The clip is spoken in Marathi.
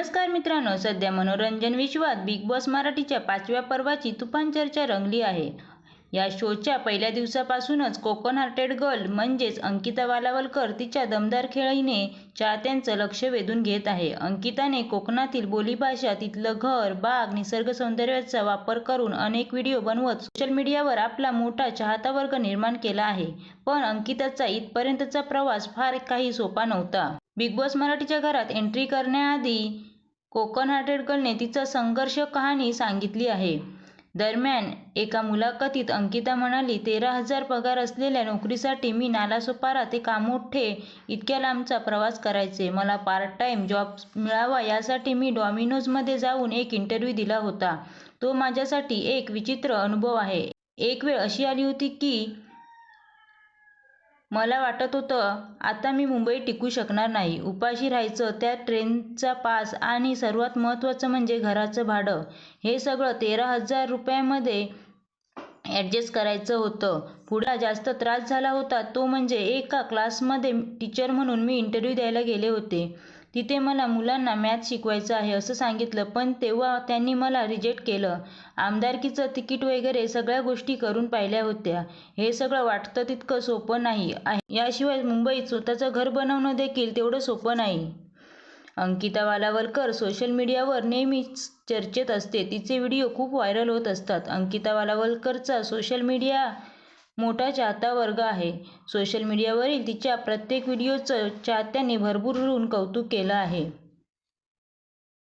नमस्कार मित्रांनो सध्या मनोरंजन विश्वात बिग बॉस मराठीच्या पाचव्या पर्वाची तुफान चर्चा रंगली आहे. या शोच्या पहिल्या दिवसापासूनच कोकण हार्टेड गर्ल म्हणजेच अंकिता वालावलकर तिच्या दमदार खेळीने चाहत्यांचं लक्ष वेधून घेत आहे. अंकिताने कोकणातील बोलीभाषा तिथलं घर बाग निसर्ग सौंदर्याचा वापर करून अनेक व्हिडिओ बनवत सोशल मीडियावर आपला मोठा चाहता वर्ग निर्माण केला आहे. पण अंकिताचा इथपर्यंतचा प्रवास फार काही सोपा नव्हता. बिग बॉस मराठीच्या घरात एंट्री करण्याआधी कोकण हार्टेड गर्लने तिचा संघर्ष कहाणी सांगितली आहे. दरम्यान एका मुलाखतीत अंकिता म्हणाली तेरा हजार पगार असलेल्या नोकरीसाठी मी नालासोपारा ते कामोठे इतक्या लांबचा प्रवास करायचे. मला पार्ट टाइम जॉब मिळावा यासाठी मी डॉमिनोजमध्ये जाऊन एक इंटरव्ह्यू दिला होता. तो माझ्यासाठी एक विचित्र अनुभव आहे. एक वेळ अशी आली होती की मला वाटत होतं आता मी मुंबईत टिकू शकणार नाही. उपाशी राहायचं त्या ट्रेनचा पास आणि सर्वात महत्त्वाचं म्हणजे घराचं भाडं. हे सगळं तेरा हजार रुपयांमध्ये ॲडजस्ट करायचं होतं. पुढे जास्त त्रास झाला होता. तो म्हणजे एका क्लासमध्ये टीचर म्हणून मी इंटरव्ह्यू द्यायला गेले होते. तिथे मला मुलांना मॅथ शिकवायचं आहे असं सांगितलं पण तेव्हा त्यांनी मला रिजेक्ट केलं. आमदारकीचं तिकीट वगैरे सगळ्या गोष्टी करून पाहिल्या होत्या. हे सगळं वाटतं तितकं सोपं नाही याशिवाय मुंबईत स्वतःचं घर बनवणं देखील तेवढं सोपं नाही. अंकिता वालावलकर सोशल मीडियावर नेहमीच चर्चेत असते. तिचे व्हिडिओ खूप व्हायरल होत असतात. अंकिता वालावलकरचा सोशल मीडिया मोठा चाहता वर्ग आहे. सोशल मीडियावरील तिच्या प्रत्येक व्हिडिओचं चाहत्यांनी भरभरून कौतुक केलं आहे.